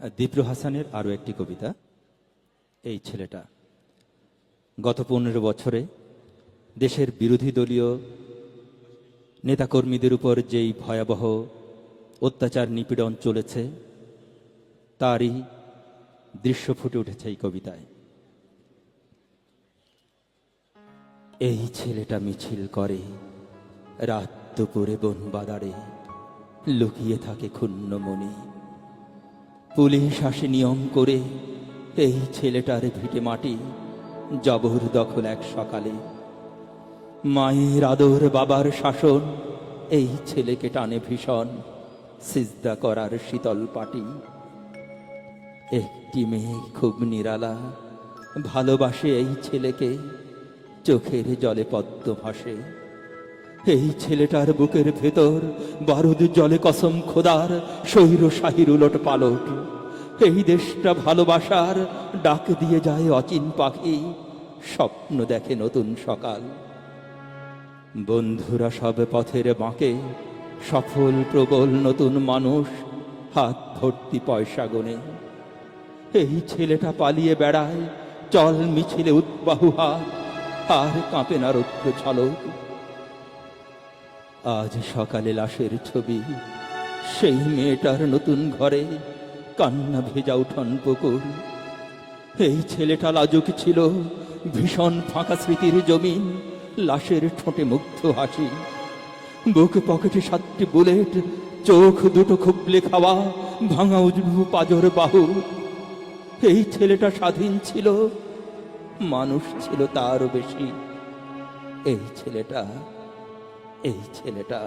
দীপ্র হাসানের আরও একটি কবিতা, এই ছেলেটা। গত পনেরো বছরে দেশের বিরোধী দলীয় নেতাকর্মীদের উপর যেই ভয়াবহ অত্যাচার নিপীড়ন চলেছে, তারই দৃশ্য ফুটে উঠেছে এই কবিতায়। এই ছেলেটা মিছিল করে, রাত দুপুরে বন বাদারে লুকিয়ে থাকে ক্ষুণ্ণ মনে। পুলিশ আসে নিয়ম করে এই ছেলেটার ভিটে মাটি জবর দখল এক সকালে। মায়ের আদর বাবার শাসন, এই ছেলেকে টানে ভীষণ সিজদা করার শীতল পাটি। একটি মেয়ে খুব নিরালা, ভালোবাসে এই ছেলেকে, চোখের জলে পদ্ম ভাসে। এই ছেলেটার বুকের ভেতর বারুদ জলে কসম খোদার, শৈর শাহির উলট পালট। এই দেশটা ভালোবাসার ডাক দিয়ে যায় অচিন পাখি, স্বপ্ন দেখে নতুন সকাল। বন্ধুরা সব পথের বাঁকে, সফল, প্রবল, নতুন মানুষ, হাত ভর্তি পয়সা গনে। এই ছেলেটা পালিয়ে বেড়ায়, চল মিছিলে উৎবাহু হাত, আর কাঁপে না রৌদ্র ঝলক। আজ সকালে লাশের ছবি। সেই মেয়েটার নতুন ঘরে কান্না ভেজা উঠন পুকুর। এই ছেলেটা লাজুক ছিল, ভীষণ ফাঁকা স্মৃতির জমিন, লাশের ঠোঁটে মুগ্ধ হাসি। বুক পকেটে সাতটি বুলেট, চোখ দুটো খুবলে খাওয়া, ভাঙা উজবু পাজর বাহু। এই ছেলেটা স্বাধীন ছিল, মানুষ ছিল তারও বেশি। এই ছেলেটা এই ছেলেটা